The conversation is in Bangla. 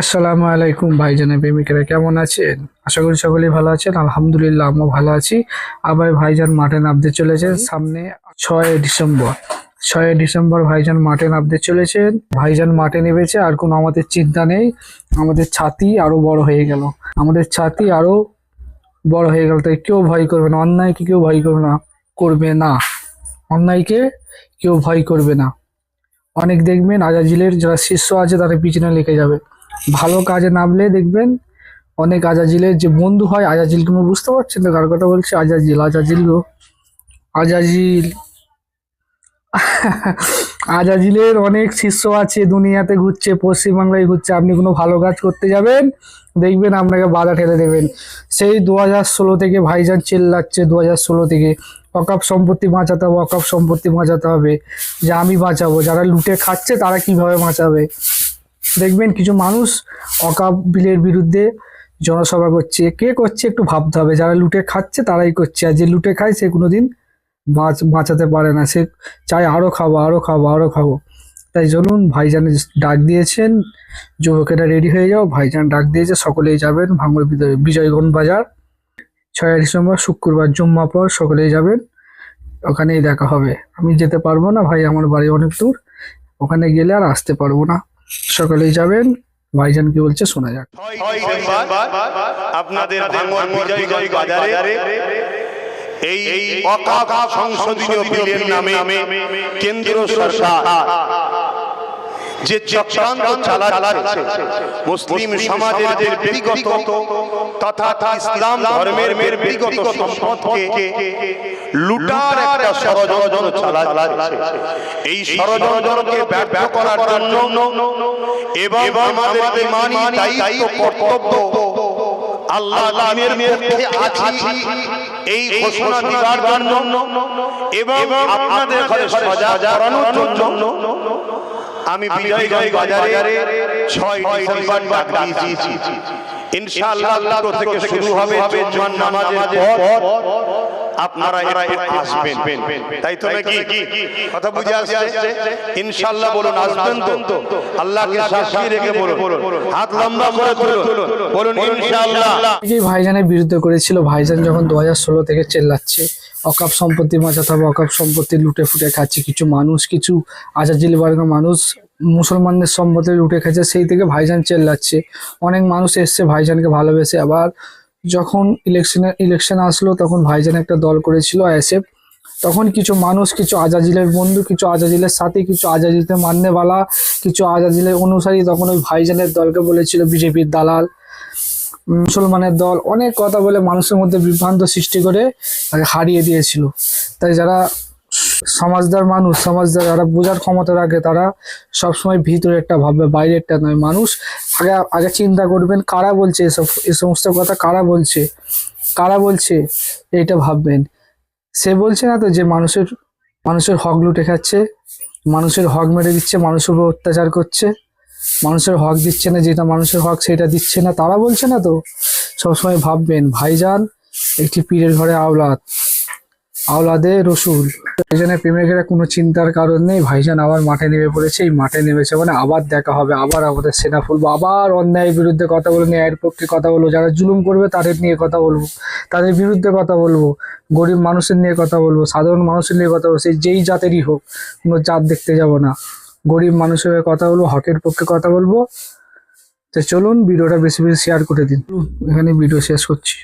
আসসালামু আলাইকুম ভাইজানের প্রেমিকেরা, কেমন আছেন? আশা করি সকলেই ভালো আছেন। আলহামদুলিল্লাহ, আমিও ভালো আছি। আবার ভাইজান মাঠে নামতে চলেছেন সামনে ছয় ডিসেম্বর। ছয় ডিসেম্বর ভাইজান মাঠে নামতে চলেছেন। ভাইজান মাঠে নেমেছে, আর কোনো আমাদের চিন্তা নেই। আমাদের ছাতি আরও বড় হয়ে গেল। আমাদের ছাতি আরও বড় হয়ে গেল, তাই কেউ ভয় করবে না। অন্যায়কে কেউ ভয় করবে না করবে না। অন্যায়কে কেউ ভয় করবে না। অনেক দেখবেন আজাজিলের যারা শিষ্য আছে তারা পিছনে লেগে যাবে। ভালো কাজে নামলে দেখবেন অনেক আজাজিলের যে বন্ধু হয় আজাজিল তুমি বুঝতে পারছেন তো কার কথা বলছি? আজাজিল আজাজিল গো। আজাজিল। আজাজিলের অনেক শিষ্য আছে, দুনিয়াতে ঘুরছে, পশ্চিমবাংলায় ঘুরছে, আপনি কোনো ভালো কাজ করতে যাবেন? দেখবেন আপনাকে বাধা ঠেলে দেবেন। সেই দু হাজার ষোলো থেকে ভাইজান চেল্লাচ্ছে দু হাজার ষোলো থেকে। অকাপ সম্পত্তি বাঁচাতে হবে অকাপ সম্পত্তি বাঁচাতে হবে। যে আমি বাঁচাবো, যারা লুটে খাচ্ছে তারা কীভাবে বাঁচাবে? দেখবেন কিছু মানুষ অকাপ বিলের বিরুদ্ধে জনসভা করছে। কে করছে একটু ভাবতে হবে। যারা লুটে খাচ্ছে তারাই করছে। আর যে লুটে খায় সে কোনোদিন বাঁচ বাঁচাতে পারে না। সে চায় আরও খাব আরও খাব আরও খাব। তাই চলুন, ভাইজান ডাক দিয়েছেন। যুবকেরা রেডি হয়ে যাও। ভাইজান ডাক দিয়েছে। সকলেই যাবেন। বিদ- বিজয়গঞ্জ বাজার। ছয় ডিসেম্বর, শুক্রবার জুম্মা পর সকলেই যাবেন। ওখানেই দেখা হবে। আমি যেতে পারব না ভাই, আমার বাড়ি অনেক দূর। ওখানে গেলে আর আসতে পারব না। সকালেই যাবেন। ভাইজান কি বলছে শোনা যাক। আপনাদের বাজারে এই সংসদীয় বিলের নামে কেন্দ্র সরকার। যে চক্রান্ত চালাচ্ছে মুসলিম সমাজের ব্যক্তিগত তথা ইসলাম ধর্মের মের ব্যক্তিগত সম্পদকে লুটার একটা ষড়যন্ত্র চালাচ্ছে। এই ষড়যন্ত্রকে ব্যর্থ করার জন্য এবং আমাদের ইমানি দায়িত্ব কর্তব্য আল্লাহ দিনের পক্ষে আছি। এই ঘোষণা দেওয়ার জন্য এবং আপনাদের ঘরে সজাগ করানোর জন্য আমি বিজয়গঞ্জ বাজারে ছয় ডিসেম্বর ডাক দিয়েছি। ইনশাআল্লাহ থেকে শুরু হবে জুম্মার নামাজের পর আপনারা আসবেন। তাই তো নাকি? কথা বুঝে আসছে? ইনশাআল্লাহ বলুন আসবেন তো। আল্লাহকে সাক্ষী রেখে বলুন। হাত লম্বা করে তুলুন। বলুন ইনশাআল্লাহ। যে ভাইজানের বিরুদ্ধে করেছিল। ভাইজান যখন দু হাজার ষোলো থেকে চেল্লাচ্ছে অকাপ সম্পত্তি বাঁচাতে হবে অকাপ সম্পত্তি লুটে ফুটে খাচ্ছে কিছু মানুষ কিছু আজাজিল বার্গের মানুষ মুসলমানদের সম্পত্তি লুটে খাচ্ছে সেই থেকে ভাইজান চেল্লাচ্ছে। অনেক মানুষ এসছে ভাইজানকে ভালোবেসে আবার যখন ইলেকশনে ইলেকশন আসলো, তখন ভাইজান একটা দল করেছিল আইএসএফ। তখন কিছু মানুষ, কিছু আজাজিলের বন্ধু, কিছু আজাজিলের সাথে, কিছু আজাজিলতে মান্যবালা, কিছু আজাজিলের অনুসারী তখন ওই ভাইজানের দলকে বলেছিল বিজেপির দালাল মুসলমানের দল, অনেক কথা বলে মানুষের মধ্যে বিভ্রান্ত সৃষ্টি করে, তাকে হারিয়ে দিয়েছিল। তাই যারা সমাজদার মানুষ, সমাজদার যারা বোঝার ক্ষমতা রাখে, তারা সবসময় ভিতরে একটা ভাববে, বাইরে একটা নয়। মানুষ আগে আগে চিন্তা করবেন, কারা বলছে এসব, এ সমস্ত কথা, কারা বলছে? কারা বলছে? এইটা ভাববেন। সে বলছে না তো যে মানুষের মানুষের হক লুটে খাচ্ছে, মানুষের হক মেরে দিচ্ছে, মানুষের উপর অত্যাচার করছে, মানুষের হক দিচ্ছে না, যেটা মানুষের হক সেটা দিচ্ছে না। তারা বলছে না তো? সবসময় ভাববেন, ভাইজান, একটি পীরের ঘরে আওলাদ। আওলাদে রসুল। ভাইজানের প্রেমিকেরা কোনো চিন্তার কারণ নেই। ভাইজান আবার মাঠে নেমে পড়েছে। এই মাঠে নেমেছে মানে আবার দেখা হবে, আবার আমাদের সেনা ফুলবো, আবার অন্যায়ের বিরুদ্ধে কথা বলব ন্যায়ের পক্ষে কথা বলব। যারা জুলুম করবে তাদের নিয়ে কথা বলব, তাদের বিরুদ্ধে কথা বলব, গরিব মানুষের নিয়ে কথা বলব, সাধারণ মানুষের নিয়ে কথা বলব সে যেই জাতেরই হোক, কোনো জাত দেখতে যাব না। গরিব মানুষের কথা বলব, হকের পক্ষে কথা বলব। তো চলুন, ভিডিওটা বেশি বেশি শেয়ার করে দিন। এখানে ভিডিও শেষ করছি।